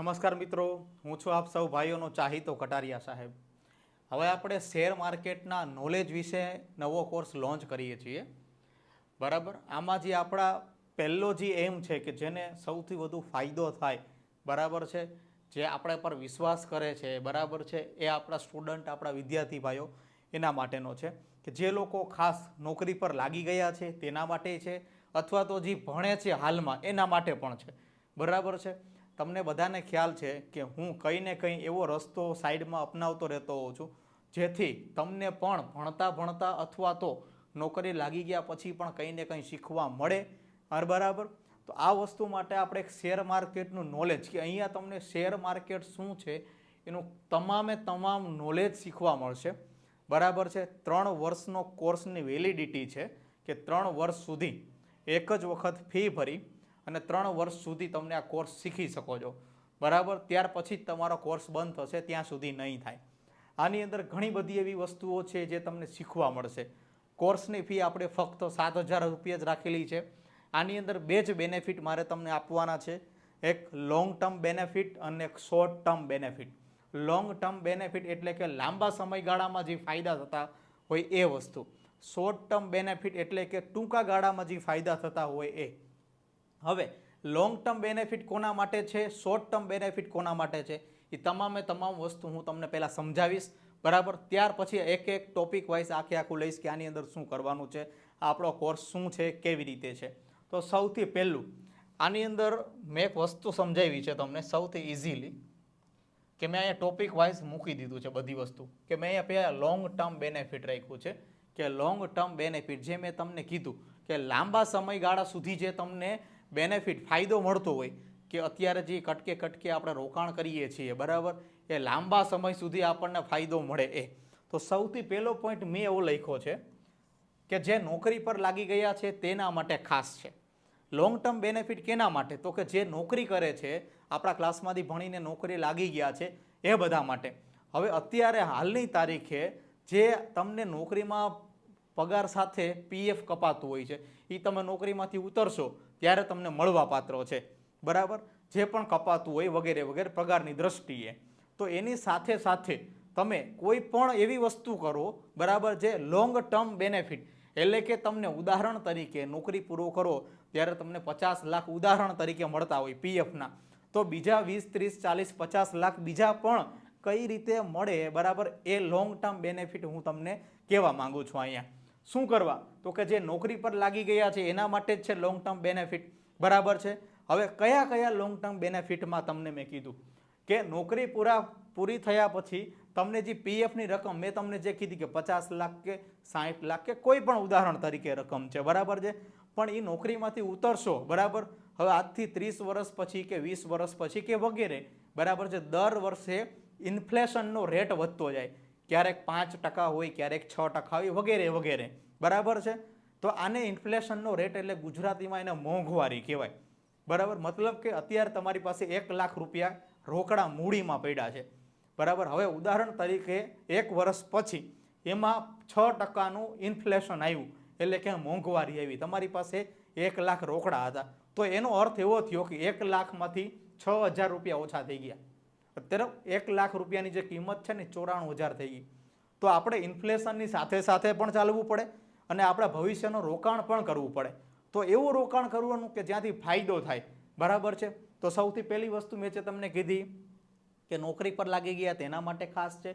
નમસ્કાર મિત્રો, હું છું આપ સૌ ભાઈઓનો ચાહીતો કટારિયા સાહેબ. હવે આપણે શેર માર્કેટના નોલેજ વિશે નવો કોર્સ લોન્ચ કરીએ છીએ. બરાબર? આમાં જે આપણા પહેલો જે એમ છે કે જેને સૌથી વધુ ફાયદો થાય, બરાબર છે? જે આપણા પર વિશ્વાસ કરે છે, બરાબર છે? એ આપણા સ્ટુડન્ટ આપણા વિદ્યાર્થી ભાઈઓ એના માટેનો છે કે જે લોકો ખાસ નોકરી પર લાગી ગયા છે, તેના માટે છે, અથવા તો જે ભણે છે હાલમાં, એના માટે પણ છે. બરાબર છે? તમને બધાને ખ્યાલ છે કે હું કંઈ ને કંઈ એવો રસ્તો સાઈડમાં અપનાવતો રહેતો હોઉં છું, જેથી તમને પણ ભણતા ભણતા અથવા તો નોકરી લાગી ગયા પછી પણ કંઈ ને કંઈ શીખવા મળે. બરાબર? તો આ વસ્તુ માટે આપણે એક શેર માર્કેટનું નોલેજ કે અહીંયા તમને શેર માર્કેટ શું છે, એનું તમામે તમામ નોલેજ શીખવા મળશે. બરાબર છે? ત્રણ વર્ષનો કોર્સની વેલિડિટી છે કે ત્રણ વર્ષ સુધી એક જ વખત ફી ભરી અને ત્રણ વર્ષ સુધી તમને આ કોર્સ શીખી શકો છો. બરાબર? ત્યાર પછી જ તમારો કોર્સ બંધ થશે, ત્યાં સુધી નહીં થાય. આની અંદર ઘણી બધી એવી વસ્તુઓ છે જે તમને શીખવા મળશે. કોર્સની ફી આપણે ફક્ત સાત હજાર રૂપિયા જ રાખેલી છે. આની અંદર બે જ બેનિફિટ મારે તમને આપવાના છે. એક લોંગ ટર્મ બેનિફિટ અને એક short term benefit long term benefit એટલે કે લાંબા સમયગાળામાં જે ફાયદા થતા હોય એ વસ્તુ. શોર્ટ ટર્મ બેનિફિટ એટલે કે ટૂંકા ગાળામાં જે ફાયદા થતા હોય એ. હવે લોંગ ટર્મ બેનિફિટ કોના માટે છે શોર્ટ ટર્મ બેનિફિટ કોના માટે છે, એ તમામે તમામ વસ્તુ હું તમને પહેલાં સમજાવીશ. બરાબર? ત્યાર પછી એક એક ટોપિક વાઇઝ આખે આખું લઈશ કે આની અંદર શું કરવાનું છે, આપણો કોર્સ શું છે, કેવી રીતે છે. તો સૌથી પહેલું, આની અંદર મેં એક વસ્તુ સમજાવી છે તમને સૌથી ઇઝીલી કે મેં અહીંયા ટોપિક વાઇઝ મૂકી દીધું છે બધી વસ્તુ. કે મેં અહીંયા પહેલાં લોંગ ટર્મ બેનિફિટ રાખ્યું છે. કે લોંગ ટર્મ બેનિફિટ જે મેં તમને કીધું, કે લાંબા સમયગાળા સુધી જે તમને બેનિફિટ, ફાયદો મળતો હોય કે અત્યારે જે કટકે કટકે આપણે રોકાણ કરીએ છીએ, બરાબર? એ લાંબા સમય સુધી આપણને ફાયદો મળે એ. તો સૌથી પહેલો પોઈન્ટ મેં એવો લખ્યો છે કે જે નોકરી પર લાગી ગયા છે તેના માટે ખાસ છે. લોંગ ટર્મ બેનિફિટ કેના માટે? તો કે જે નોકરી કરે છે, આપણા ક્લાસમાંથી ભણીને નોકરી લાગી ગયા છે એ બધા માટે. હવે અત્યારે હાલની તારીખે જે તમને નોકરીમાં પગાર સાથે પીએફ કપાતું હોય છે. એ તમે નોકરીમાંથી ઉતરશો ત્યારે તમને મળવા પાત્ર છે. બરાબર? જે પણ કપાતું હોય વગેરે વગેરે પગારની દ્રષ્ટિએ. તો એની સાથે સાથે તમે કોઈ પણ એવી વસ્તુ કરો, બરાબર, જે લોંગ ટર્મ બેનિફિટ એટલે કે તમને ઉદાહરણ તરીકે નોકરી પૂરો કરો ત્યારે તમને પચાસ લાખ ઉદાહરણ તરીકે મળતા હોય પીએફના તો બીજા વીસ, ત્રીસ, ચાલીસ, પચાસ લાખ બીજા પણ કઈ રીતે મળે? બરાબર? એ લોંગ ટર્મ બેનિફિટ હું તમને કહેવા માંગુ છું અહીંયા. શું કરવા? તો કે જે નોકરી પર લાગી ગયા છે, એના માટે જ છે લોંગ ટર્મ બેનિફિટ બરાબર છે? હવે કયા કયા લોંગ ટર્મ બેનિફિટમાં તમને મેં કીધું? કે નોકરી પૂરા, પૂરી થયા પછી તમને જે પીએફની રકમ, મેં તમને જે કીધી કે પચાસ લાખ કે સાઠ લાખ કે કોઈ પણ ઉદાહરણ તરીકે રકમ છે, બરાબર છે? પણ એ નોકરીમાંથી ઉતરશો, બરાબર? હવે આજથી ત્રીસ વર્ષ પછી કે વીસ વર્ષ પછી કે વગેરે, બરાબર છે? દર વર્ષે ઇન્ફ્લેશનનો રેટ વધતો જાય. ક્યારેક પાંચ ટકા હોય, ક્યારેક છ ટકા હોય, વગેરે વગેરે. બરાબર છે? તો આને ઇન્ફ્લેશનનો રેટ એટલે ગુજરાતીમાં એને મોંઘવારી કહેવાય. બરાબર? મતલબ કે અત્યારે તમારી પાસે એક લાખ રૂપિયા રોકડા મૂડીમાં પડ્યા છે. બરાબર? હવે ઉદાહરણ તરીકે એક વર્ષ પછી એમાં છ ટકાનું ઇન્ફ્લેશન આવ્યું, એટલે કે મોંઘવારી આવી. તમારી પાસે એક લાખ રોકડા હતા. તો એનો અર્થ એવો થયો કે એક લાખમાંથી છ હજાર રૂપિયા ઓછા થઈ ગયા. અત્યારે એક લાખ રૂપિયાની જે કિંમત છે ને ચોરાણું હજાર થઈ ગઈ. તો આપણે ઇન્ફ્લેશનની સાથે સાથે પણ ચાલવું પડે અને આપણે ભવિષ્યનું રોકાણ પણ કરવું પડે. તો એવું રોકાણ કરવાનું કે જ્યાંથી ફાયદો થાય. બરાબર છે? તો સૌથી પહેલી વસ્તુ મેં જે તમને કીધી કે નોકરી પર લાગી ગયા તેના માટે ખાસ છે.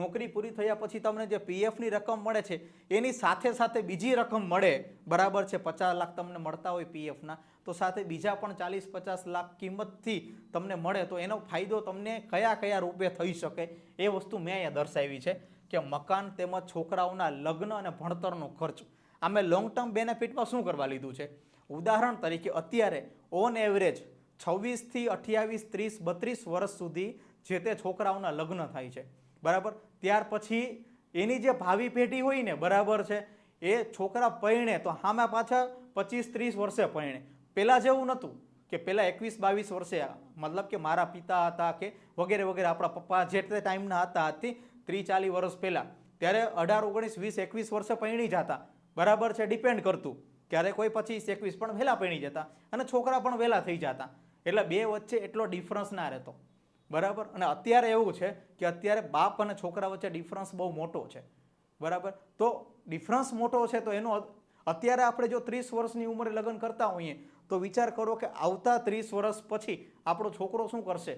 નોકરી પૂરી થયા પછી તમને જે પીએફની રકમ મળે છે, એની સાથે સાથે બીજી રકમ મળે. બરાબર છે, પચાસ લાખ તમને મળતા હોય પીએફના તો સાથે બીજા પણ ચાલીસ પચાસ લાખ કિંમતથી તમને મળે. તો એનો ફાયદો તમને કયા કયા રૂપે થઈ શકે એ વસ્તુ મેં અહીંયા દર્શાવી છે કે મકાન તેમજ છોકરાઓના લગ્ન અને ભણતરનો ખર્ચ. આ મેં લોંગ ટર્મ બેનિફિટમાં શું કરવા લીધું છે? ઉદાહરણ તરીકે અત્યારે ઓન એવરેજ છવ્વીસથી અઠ્યાવીસ, ત્રીસ, બત્રીસ વર્ષ સુધી જે તે છોકરાઓના લગ્ન થાય છે. બરાબર? ત્યાર પછી એની જે ભાવિ પેઢી હોય ને, બરાબર છે, એ છોકરા પરણે, તો હામાં પાછા પચીસ ત્રીસ વર્ષે પરણે. પહેલાં જેવું નહોતું કે પહેલાં એકવીસ બાવીસ વર્ષે, મતલબ કે મારા પિતા હતા કે વગેરે વગેરે, આપણા પપ્પા જે તે ટાઈમના હતા હતી ત્રીસ ચાલીસ વર્ષ પહેલાં. ત્યારે અઢાર, ઓગણીસ, વીસ, એકવીસ વર્ષે પરણી જતા બરાબર છે, ડિપેન્ડ કરતું. ક્યારે કોઈ પચીસ, એકવીસ પણ વહેલા પરણી જતા અને છોકરા પણ વહેલા થઈ જતા. એટલે બે વચ્ચે એટલો ડિફરન્સ ના રહેતો. બરાબર? અને અત્યારે એવું છે કે અત્યારે બાપ અને છોકરા વચ્ચે ડિફરન્સ બહુ મોટો છે. બરાબર? તો ડિફરન્સ મોટો છે તો એનો અત્યારે આપણે જો ત્રીસ વર્ષની ઉંમરે લગ્ન કરતા હોઈએ, તો વિચાર કરો કે આવતા ત્રીસ વર્ષ પછી આપણો છોકરો શું કરશે?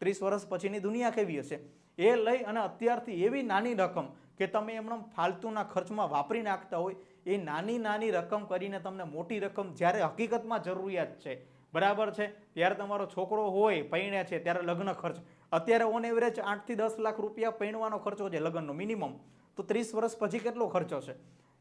ત્રીસ વર્ષ પછીની દુનિયા કેવી હશે? એ લઈ અને અત્યારથી એવી નાની રકમ કે તમે એમણે ફાલતુના ખર્ચમાં વાપરી નાખતા હોય, એ નાની નાની રકમ કરીને તમને મોટી રકમ જ્યારે હકીકતમાં જરૂરિયાત છે બરાબર છે? ત્યારે તમારો છોકરો હોય, પૈણે છે, ત્યારે લગ્ન ખર્ચ. અત્યારે ઓન એવરેજ આઠથી દસ લાખ રૂપિયા પૈણવાનો ખર્ચો છે લગ્નનો મિનિમમ તો ત્રીસ વર્ષ પછી કેટલો ખર્ચો છે?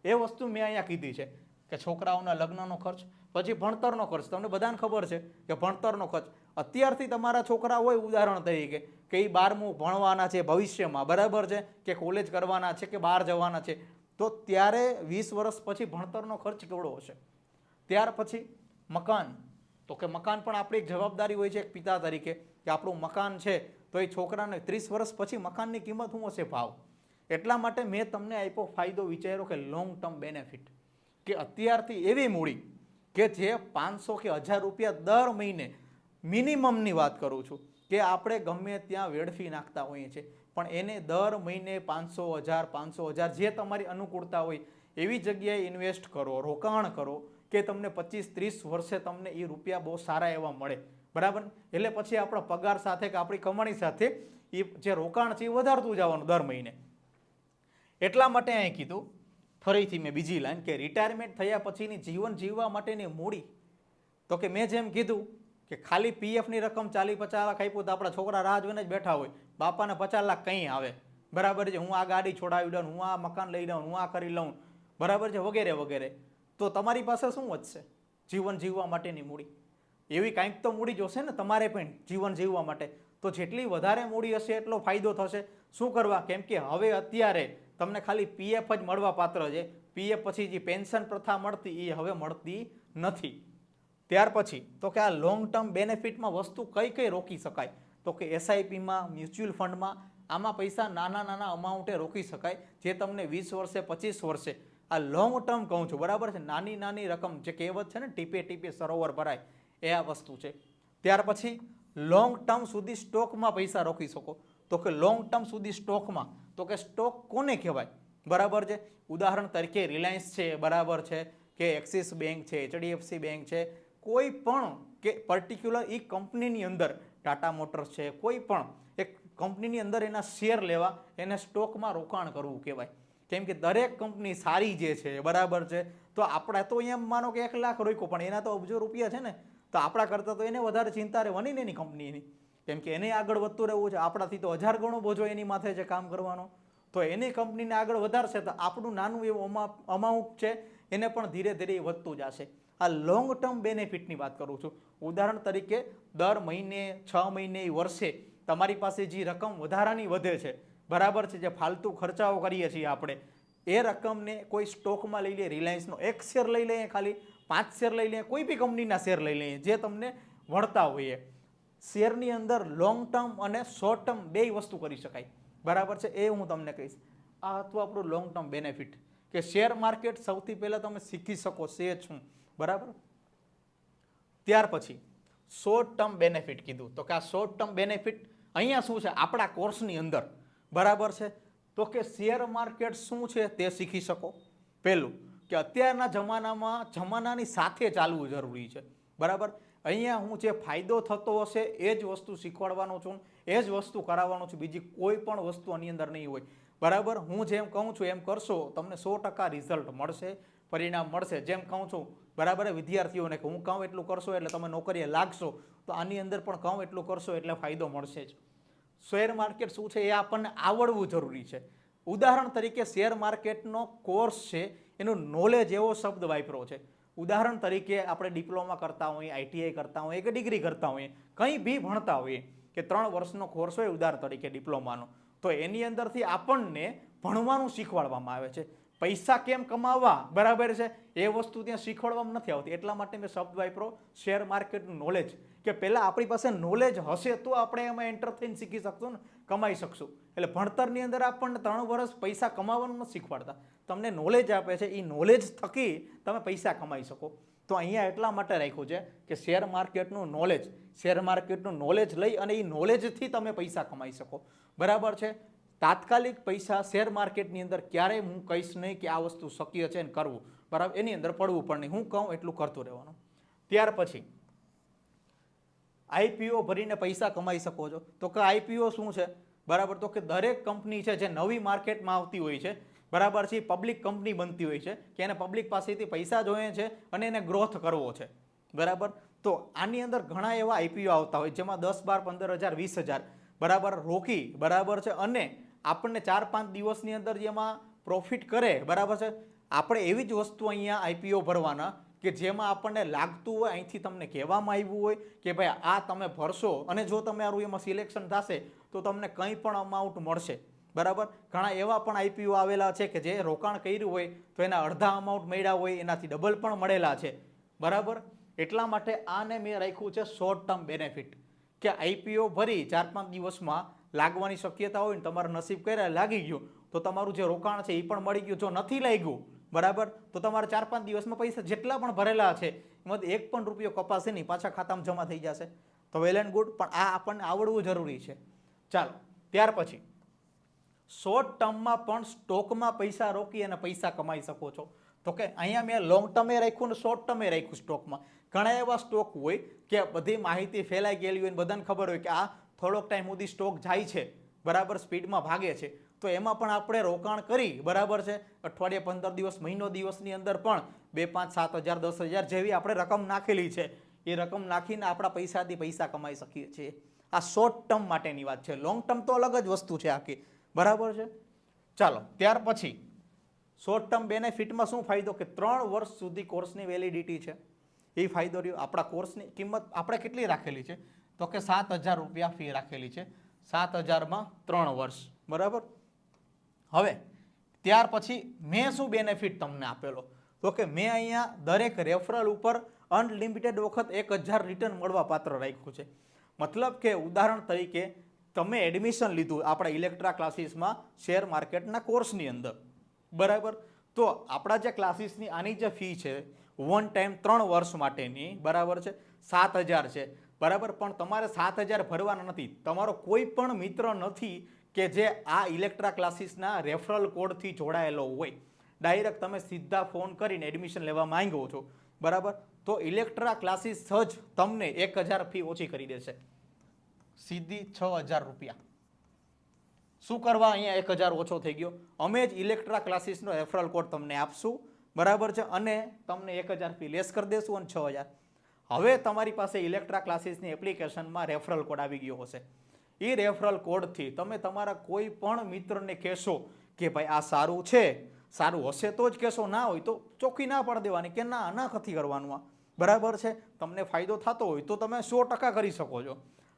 એ વસ્તુ મેં અહીંયા કીધી છે કે છોકરાઓના લગ્નનો ખર્ચ, પછી ભણતરનો ખર્ચ. તમને બધાને ખબર છે કે ભણતરનો ખર્ચ. અત્યારથી તમારા છોકરા હોય, ઉદાહરણ તરીકે, કે એ બારમું ભણવાના છે ભવિષ્યમાં, બરાબર છે? કે કોલેજ કરવાના છે કે બહાર જવાના છે? તો ત્યારે વીસ વર્ષ પછી ભણતરનો ખર્ચ કેવડો હશે? ત્યાર પછી મકાન. તો કે મકાન પણ આપણી જવાબદારી હોય છે એક પિતા તરીકે કે આપણું મકાન છે તો એ છોકરાને ત્રીસ વર્ષ પછી મકાનની કિંમત શું હશે ભાવ? એટલા માટે મેં તમને આપ્યો ફાયદો વિચાર્યો કે લોંગ ટર્મ બેનિફિટ કે અત્યારથી એવી મૂડી કે જે પાંચસો કે હજાર રૂપિયા દર મહિને મિનિમમની વાત કરું છું કે આપણે ગમે ત્યાં વેડફી નાખતા હોઈએ છીએ. પણ એને દર મહિને પાંચસો, હજાર પાંચસો, હજાર જે તમારી અનુકૂળતા હોય એવી જગ્યાએ ઇન્વેસ્ટ કરો, રોકાણ કરો કે તમને પચીસ, ત્રીસ વર્ષે તમને એ રૂપિયા બહુ સારા એવા મળે. બરાબર? એટલે પછી આપણા પગાર સાથે કે આપણી કમાણી સાથે એ જે રોકાણ છે એ વધારતું જવાનું દર મહિને. એટલા માટે અહીં કીધું, ફરીથી મેં બીજી લાઈન કે રિટાયરમેન્ટ થયા પછીની જીવન જીવવા માટેની મૂડી. તો કે મેં જેમ કીધું કે ખાલી પીએફની રકમ ચાલી પચાસ લાખ આપ્યું તો આપણા છોકરા રાહ જોઈને જ બેઠા હોય. બાપાને પચાસ લાખ કંઈ આવે. બરાબર છે? હું આ ગાડી છોડાવી દઉં, હું આ મકાન લઈ લઉં હું આ કરી લઉં. બરાબર છે? વગેરે વગેરે. તો તમારી પાસે શું વધશે જીવન જીવવા માટેની મૂડી. એવી કાંઈક તો મૂડી જોશે ને તમારે પણ જીવન જીવવા માટે. તો જેટલી વધારે મૂડી હશે એટલો ફાયદો થશે. શું કરવા? કેમ કે હવે અત્યારે તમને ખાલી પીએફ જ મળવા પાત્ર છે. પીએફ પછી જે પેન્શન પ્રથા મળતી એ હવે મળતી નથી. ત્યાર પછી તો કે આ લોંગ ટર્મ બેનિફિટમાં વસ્તુ કઈ કઈ રોકી શકાય? તો કે એસઆઈપીમાં મ્યુચ્યુઅલ ફંડમાં આમાં પૈસા નાના નાના અમાઉન્ટે રોકી શકાય. જે તમને વીસ વર્ષે, પચીસ વર્ષે આ લોંગ ટર્મ કહું છું, બરાબર છે? નાની નાની રકમ જે કહેવત છે ને, ટીપે ટીપે સરોવર ભરાય, એ આ વસ્તુ છે. ત્યાર પછી લોંગ ટર્મ સુધી સ્ટોકમાં પૈસા રોકી શકો. તો કે લોંગ ટર્મ સુધી સ્ટોકમાં, તો કે સ્ટોક કોને કહેવાય? બરાબર છે? ઉદાહરણ તરીકે રિલાયન્સ છે, બરાબર છે? કે એક્સિસ બેંક છે, એચડીએફસી બેંક છે, કોઈ પણ કે પર્ટિક્યુલર એ કંપનીની અંદર, ટાટા મોટર્સ છે, કોઈ પણ, એક કંપનીની અંદર એના શેર લેવા, એને સ્ટોકમાં રોકાણ કરવું કહેવાય. કેમ કે દરેક કંપની સારી જે છે, બરાબર છે, તો આપણા તો એમ માનો કે એક લાખ રોક્યો, પણ એના તો અબજો રૂપિયા છે ને, તો આપણા કરતાં તો એને વધારે ચિંતા રહેવાની ને એની કંપનીની. કેમ કે એને આગળ વધતું રહેવું છે, આપણાથી તો હજાર ગણો બોજો એની માથે છે કામ કરવાનો. તો એની કંપનીને આગળ વધારશે તો આપણું નાનું એવું અમાઉન્ટ છે, એને પણ ધીરે ધીરે વધતું જશે. આ લોંગ ટર્મ બેનિફિટની વાત કરું છું. ઉદાહરણ તરીકે, દર મહિને છ મહિને વર્ષે તમારી પાસે જે રકમ વધારાની વધે છે બરાબર છે, જે ફાલતુ ખર્ચાઓ કરીએ છીએ આપણે, એ રકમને કોઈ સ્ટોકમાં લઈ લઈએ રિલાયન્સનો એક શેર લઈ લઈએ ખાલી, પાંચ શેર લઈ લઈએ, કોઈ બી કંપનીના શેર લઈ લઈએ, જે તમને વળતા હોઈએ. શેરની અંદર લોંગ ટર્મ અને શોર્ટ ટર્મ બેય વસ્તુ કરી શકાય. બરાબર છે, એ હું તમને કહીશ. આ હતું આપણું લોંગ ટર્મ બેનિફિટ કે શેર માર્કેટ સૌથી પહેલાં તમે શીખી શકો છે છું બરાબર? ત્યાર પછી શોર્ટ ટર્મ બેનિફિટ કીધું. તો કે આ શોર્ટ ટર્મ બેનિફિટ અહીંયા શું છે? આપણા કોર્સની અંદર. બરાબર છે? તો કે શેર માર્કેટ શું છે તે શીખી શકો. પહેલું કે અત્યારના જમાનામાં, જમાનાની સાથે ચાલવું જરૂરી છે. બરાબર? અહીંયા હું જે ફાયદો થતો હશે એ જ વસ્તુ શીખવાડવાનો છું, એ જ વસ્તુ કરાવવાનો છું. બીજી કોઈ પણ વસ્તુ આની અંદર નહીં હોય. બરાબર? હું જેમ કહું છું એમ કરશો, તમને સો ટકા રિઝલ્ટ મળશે, પરિણામ મળશે. જેમ કહું છું, બરાબર? વિદ્યાર્થીઓને કે હું કહું એટલું કરશો એટલે તમે નોકરીએ લાગશો, તો આની અંદર પણ કહું એટલું કરશો એટલે ફાયદો મળશે જ. શેર માર્કેટ શું છે એ આપણને આવડવું જરૂરી છે. ઉદાહરણ તરીકે શેર માર્કેટનો કોર્સ છે, એનું નોલેજ એવો શબ્દ વાપરો છે. ઉદાહરણ તરીકે આપણે ડિપ્લોમા કરતા હોઈએ આઈટીઆઈ કરતા હોઈએ, કે ડિગ્રી કરતા હોઈએ, કંઈ બી ભણતા હોઈએ, કે ત્રણ વર્ષનો કોર્સ હોય ઉદાહરણ તરીકે ડિપ્લોમાનો, તો એની અંદરથી આપણને ભણવાનું શીખવાડવામાં આવે છે. પૈસા કેમ કમાવવા? બરાબર છે. એ વસ્તુ ત્યાં શીખવાડવામાં નથી આવતી. એટલા માટે મેં શબ્દ વાપરો, શેર માર્કેટનું નોલેજ કે પહેલાં આપણી પાસે નોલેજ હશે તો આપણે એમાં એન્ટર થઈને શીખી શકશું ને, કમાઈ શકશું. એટલે ભણતરની અંદર આપણને ત્રણ વર્ષ પૈસા કમાવાનું શીખવાડતા. તમને નોલેજ આપે છે, એ નોલેજ થકી તમે પૈસા કમાઈ શકો. તો અહીંયા એટલા માટે રાખ્યું છે કે શેર માર્કેટનું નોલેજ શેર માર્કેટનું નોલેજ લઈ અને એ નોલેજથી તમે પૈસા કમાઈ શકો. બરાબર છે? તાત્કાલિક પૈસા શેર માર્કેટની અંદર ક્યારેય હું કહીશ નહીં કે આ વસ્તુ શક્ય છે ને કરવું. બરાબર? એની અંદર પડવું પણ નહીં. હું કહું એટલું કરતું રહેવાનું. ત્યાર પછી આઈપીઓ ભરીને પૈસા કમાઈ શકો છો. તો કે આઈપીઓ શું છે? બરાબર. તો કે દરેક કંપની છે જે નવી માર્કેટમાં આવતી હોય છે, બરાબર છે પબ્લિક કંપની બનતી હોય છે, કે એને પબ્લિક પાસેથી પૈસા જોઈએ છે અને એને ગ્રોથ કરવો છે. બરાબર? તો આની અંદર ઘણા એવા આઈપીઓ આવતા હોય, જેમાં દસ બાર પંદર હજાર, વીસ હજાર, બરાબર, રોકી, બરાબર છે, અને આપણને ચાર પાંચ દિવસની અંદર જેમાં પ્રોફિટ કરે, બરાબર છે. આપણે એવી જ વસ્તુ અહીંયા આઈપીઓ ભરવાના કે જેમાં આપણને લાગતું હોય, અહીંથી તમને કહેવામાં આવ્યું હોય કે ભાઈ આ તમે ભરશો અને જો તમારું એમાં સિલેક્શન થશે, તો તમને કંઈ પણ અમાઉન્ટ મળશે. બરાબર? ઘણા એવા પણ આઈપીઓ આવેલા છે કે જે રોકાણ કર્યું હોય, તો એના અડધા અમાઉન્ટ મળ્યા હોય, એનાથી ડબલ પણ મળેલા છે. બરાબર? એટલા માટે આને મેં રાખ્યું છે શોર્ટ ટર્મ બેનિફિટ કે આઈપીઓ ભરી ચાર પાંચ દિવસમાં લાગવાની શક્યતા હોય ને તમારા નસીબ કર્યા, લાગી ગયું. તો તમારું જે રોકાણ છે એ પણ મળી ગયું. જો નથી લાગ્યું બરાબર? તો તમારા ચાર પાંચ દિવસમાં પૈસા જેટલા પણ ભરેલા છે, એમાંથી એક પણ રૂપિયો કપાશે નહીં, પાછા ખાતામાં જમા થઈ જશે. તો વેલ એન્ડ ગુડ, પણ આ આપણને આવડવું જરૂરી છે. ચાલો, ત્યાર પછી શોર્ટ ટર્મમાં પણ સ્ટોકમાં પૈસા રોકી અને પૈસા કમાઈ શકો છો. તો કે અહીંયા મેં લોંગ ટર્મે રાખ્યું ને શોર્ટ ટર્મે રાખ્યું સ્ટોકમાં ઘણા એવા સ્ટોક હોય કે બધી માહિતી ફેલાઈ ગયેલી હોય બધાને ખબર હોય કે આ થોડોક ટાઈમ સુધી સ્ટોક જાય છે. બરાબર સ્પીડમાં ભાગે છે. તો એમાં પણ આપણે રોકાણ કરી, બરાબર છે? અઠવાડિયે પંદર દિવસ, મહિનો દિવસની અંદર પણ બે, પાંચ, સાત હજાર, દસ હજાર જેવી આપણે રકમ નાખેલી છે. એ રકમ નાખીને આપણા પૈસાથી પૈસા કમાઈ શકીએ છીએ. આ શોર્ટ ટર્મ માટેની વાત છે. લોંગ ટર્મ તો અલગ જ વસ્તુ છે આખી. બરાબર છે? ચાલો, ત્યાર પછી શોર્ટ ટર્મ બેનિફિટમાં શું ફાયદો? કે ત્રણ વર્ષ સુધી કોર્સની વેલિડિટી છે. એ ફાયદો રહ્યો. આપણા કોર્સની કિંમત આપણે કેટલી રાખેલી છે? તો કે સાત હજાર રૂપિયા ફી રાખેલી છે. સાત હજારમાં ત્રણ વર્ષ. બરાબર? હવે, ત્યાર પછી મેં શું બેનિફિટ તમને આપેલો? તો કે મેં અહીંયા દરેક રેફરલ ઉપર અનલિમિટેડ વખત એક હજાર રિટર્ન મળવા પાત્ર રાખ્યું છે. મતલબ કે ઉદાહરણ તરીકે, તમે એડમિશન લીધું આપણા ઇલેક્ટ્રા ક્લાસીસમાં શેર માર્કેટના કોર્સની અંદર. બરાબર? તો આપણા જે ક્લાસીસની આની જે ફી છે વન ટાઈમ ત્રણ વર્ષ માટેની, બરાબર છે? સાત હજાર છે. બરાબર? પણ તમારે સાત હજાર ભરવાના નથી. તમારો કોઈ પણ મિત્ર નથી કે જે આ ઇલેક્ટ્રા ક્લાસીસના રેફરલ કોડથી જોડાયેલો હોય. ડાયરેક્ટ તમે સીધા ફોન કરીને એડમિશન લેવા માંગો છો. બરાબર? તો ઇલેક્ટ્રા ક્લાસીસ જ તમને એક હજાર ફી ઓછી કરી દેશે. સીધી છ હજાર રૂપિયા. શું કરવા અહીંયા એક હજાર ઓછો થઈ ગયો? અમે જ ઇલેક્ટ્રા ક્લાસીસનો રેફરલ કોડ તમને આપશું. બરાબર છે? અને તમને એક હજાર ફી લેસ કરી દેશું અને છ હજાર. હવે તમારી પાસે ઇલેક્ટ્રા ક્લાસીસની એપ્લિકેશનમાં રેફરલ કોડ આવી ગયો હશે. એ રેફરલ કોડથી તમે તમારા કોઈ પણ મિત્રને કહેશો કે ભાઈ આ સારું છે, સારું હશે તો જ કહેશો, ના હોય તો ચોખ્ખી ના પાડી દેવાની કે ના ના નથી કરવાનું આ? બરાબર છે? તમને ફાયદો થતો હોય તો તમે સો ટકા કરી શકો છો.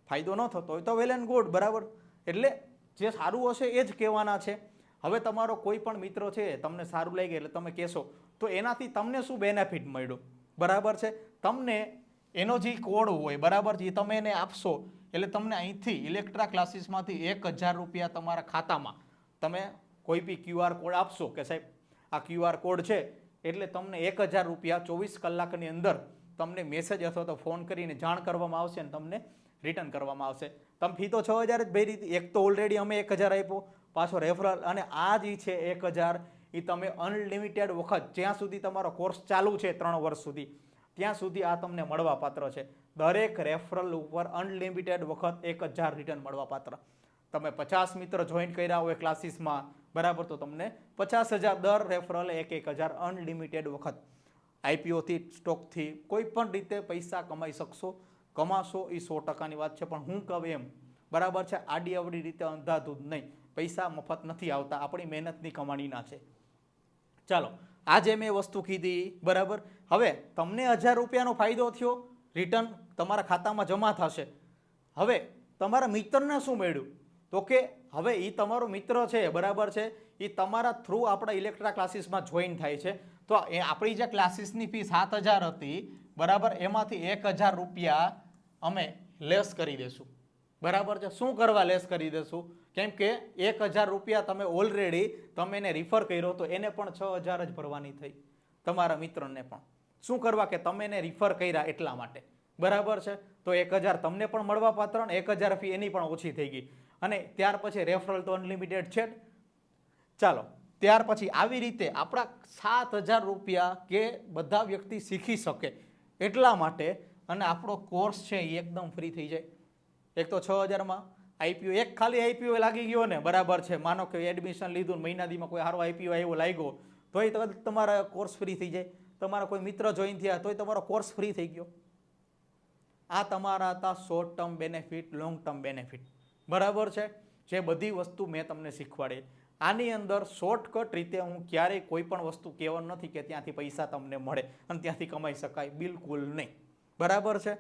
ફાયદો ન થતો હોય તો વેલ એન્ડ ગુડ બરાબર? એટલે જે સારું હશે એ જ કહેવાના છે. હવે તમારો કોઈ પણ મિત્ર છે, તમને સારું લાગે એટલે તમે કહેશો, તો એનાથી તમને શું બેનિફિટ મળ્યું? બરાબર છે? તમને એનો જે કોડ હોય, બરાબર એ તમે એને આપશો એટલે તમને અહીંથી ઇલેક્ટ્રા ક્લાસીસમાંથી એક હજાર રૂપિયા તમારા ખાતામાં તમે કોઈ બી ક્યુઆર કોડ આપશો કે સાહેબ, આ ક્યુઆર કોડ છે, એટલે તમને એક હજાર રૂપિયા ચોવીસ કલાકની અંદર તમને મેસેજ અથવા તો ફોન કરીને જાણ કરવામાં આવશે અને તમને રિટર્ન કરવામાં આવશે. તમે ફી તો છ હજાર જ ભરી હતી એક તો ઓલરેડી અમે એક હજાર આપ્યો, પાછો રેફરલ અને આ જ છે એક હજાર. એ તમે અનલિમિટેડ વખત, જ્યાં સુધી તમારો કોર્સ ચાલુ છે ત્રણ વર્ષ સુધી ત્યાં સુધી આ તમને મળવાપાત્ર છે. દરેક રેફરલ ઉપર અનલિમિટેડ વખત એક હજાર રિટર્ન મળવાપાત્ર. તમે પચાસ મિત્ર જોઈન કર્યા હોય ક્લાસીસમાં બરાબર? તો તમને પચાસ હજાર દર રેફરલ એક એક હજાર અનલિમિટેડ વખત. આઈપીઓથી સ્ટોકથી કોઈ પણ રીતે પૈસા કમાઈ શકશો, કમાશો, એ સો ટકાની વાત છે. પણ હું કહું એમ, બરાબર છે? આડી અવડી રીતે અંધાધૂધ નહીં. પૈસા મફત નથી આવતા. આપણી મહેનતની કમાણીના છે. ચાલો આજે મેં વસ્તુ કીધી, બરાબર? હવે તમને હજાર રૂપિયાનો ફાયદો થયો રિટર્ન તમારા ખાતામાં જમા થશે. હવે તમારા મિત્રને શું મળ્યું? તો કે હવે એ તમારો મિત્ર છે, બરાબર છે? એ તમારા થ્રુ આપણા ઇલેક્ટ્રા ક્લાસીસમાં જોઈન થાય છે. તો એ આપણી જે ક્લાસીસની ફી સાત હજાર હતી, બરાબર? એમાંથી એક હજાર રૂપિયા અમે લેસ કરી દેશું. બરાબર છે? શું કરવા લેસ કરી દેશું? કેમ કે એક હજાર રૂપિયા તમે ઓલરેડી તમે એને રિફર કર્યો તો એને પણ છ હજાર જ ભરવાની થઈ. તમારા મિત્રને પણ. શું કરવા કે તમે એને રિફર કર્યા એટલા માટે? બરાબર છે? તો એક હજાર તમને પણ મળવા પાત્ર ને એક હજાર ફી એની પણ ઓછી થઈ ગઈ. અને ત્યાર પછી રેફરલ તો અનલિમિટેડ છે ચાલો, ત્યાર પછી આવી રીતે આપણા સાત હજાર રૂપિયા કે બધા વ્યક્તિ શીખી શકે એટલા માટે અને આપણો કોર્સ છે એ એકદમ ફ્રી થઈ જાય. એક તો છ હજારમાં આઈપીઓ એક ખાલી આઈપીઓ લાગી ગયો ને, બરાબર છે. માનો કે એડમિશન લીધું ને મહિના દીમાં કોઈ સારો આઈપીઓ આવ્યો લાગ્યો, તોય તો તમારા કોર્સ ફ્રી થઈ જાય. તમારા કોઈ મિત્ર જોઈન થયા, તોય તમારો કોર્સ ફ્રી થઈ ગયો. આ તમારા હતા short term benefit long term benefit બરાબર છે? જે બધી વસ્તુ મેં તમને શીખવાડી. આની અંદર શોર્ટકટ રીતે હું ક્યારેય કોઈ પણ વસ્તુ કહેવાનું નથી કે ત્યાંથી પૈસા તમને મળે અને ત્યાંથી કમાઈ શકાય. બિલકુલ નહીં. બરાબર છે?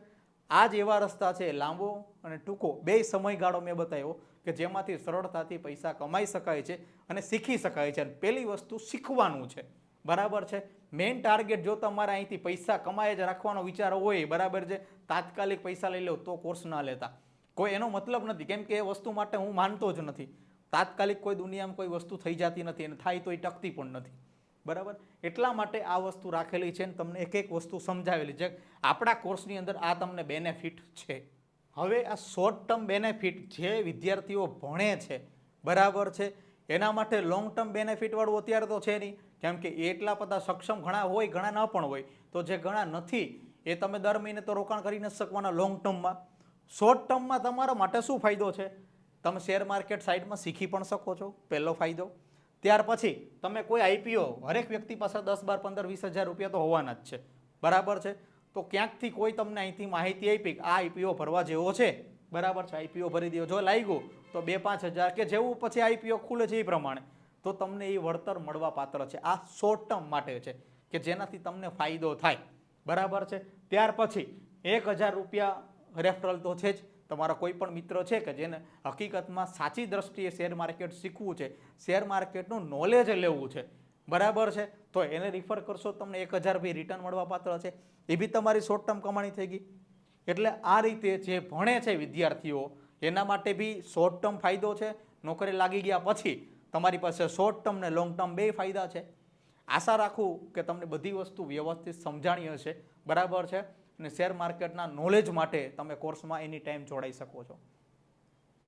આ જ એવા રસ્તા છે, લાંબો અને ટૂંકો. બે સમયગાળો મેં બતાવ્યો કે જેમાંથી સરળતાથી પૈસા કમાઈ શકાય છે અને શીખી શકાય છે. અને પહેલી વસ્તુ શીખવાનું છે. બરાબર છે? મેઇન ટાર્ગેટ જો તમારે અહીંથી પૈસા કમાય જ રાખવાનો વિચાર હોય, બરાબર છે? તાત્કાલિક પૈસા લઈ લો તો કોર્સ ના લેતા. કોઈ એનો મતલબ નથી. કેમ કે એ વસ્તુ માટે હું માનતો જ નથી. તાત્કાલિક કોઈ દુનિયામાં કોઈ વસ્તુ થઈ જતી નથી અને થાય તો એ ટકતી પણ નથી. બરાબર? એટલા માટે આ વસ્તુ રાખેલી છે ને તમને એક એક વસ્તુ સમજાવેલી છે. આપણા કોર્સની અંદર આ તમને બેનિફિટ છે. હવે આ શોર્ટ ટર્મ બેનિફિટ જે વિદ્યાર્થીઓ ભણે છે, બરાબર છે? એના માટે લોંગ ટર્મ બેનિફિટવાળું અત્યારે તો છે નહીં. કેમ કે એટલા બધા સક્ષમ ઘણા હોય, ઘણા ન પણ હોય. તો જે ઘણા નથી, એ તમે દર મહિને તો રોકાણ કરી નથી શકવાના લોંગ ટર્મમાં શોર્ટ ટર્મમાં તમારા માટે શું ફાયદો છે? તમે શેર માર્કેટ સાઇડમાં શીખી પણ શકો છો. પહેલો ફાયદો ત્યાર પછી તમે કોઈ આઈપીઓ હરેક વ્યક્તિ પાસે દસ બાર પંદર વીસ હજાર રૂપિયા તો હોવાના જ છે. બરાબર છે? તો ક્યાંકથી કોઈ તમને અહીંથી માહિતી આપી આ આઈપીઓ ભરવા જેવો છે? બરાબર છે? આઈપીઓ ભરી દો. જો લાગ્યું, તો બે પાંચ હજાર કે જેવું પછી આઈપીઓ ખુલે છે એ પ્રમાણે, તો તમને એ વળતર મળવા પાત્ર છે. આ શોર્ટ ટર્મ માટે છે કે જેનાથી તમને ફાયદો થાય. બરાબર છે? ત્યાર પછી એક હજાર રૂપિયા રેફરલ તો છે જ. તમારા કોઈ પણ મિત્ર છે કે જેને હકીકતમાં સાચી દ્રષ્ટિએ શેર માર્કેટ શીખવું છે, શેર માર્કેટનું નોલેજ લેવું છે, બરાબર છે? તો એને રિફર કરશો તમને એક હજાર ભાઈ રિટર્ન મળવા પાત્ર છે. એ બી તમારી શોર્ટ ટર્મ કમાણી થઈ ગઈ. એટલે આ રીતે જે ભણે છે વિદ્યાર્થીઓ, એના માટે બી શોર્ટ ટર્મ ફાયદો છે. નોકરી લાગી ગયા પછી તમારી પાસે શોર્ટ ટર્મ ને લોંગ ટર્મ બે ફાયદા છે. આશા રાખું કે તમને બધી વસ્તુ વ્યવસ્થિત સમજાણી હશે. બરાબર છે? અને શેર માર્કેટના નોલેજ માટે તમે કોર્સમાં એની ટાઈમ જોડાઈ શકો છો.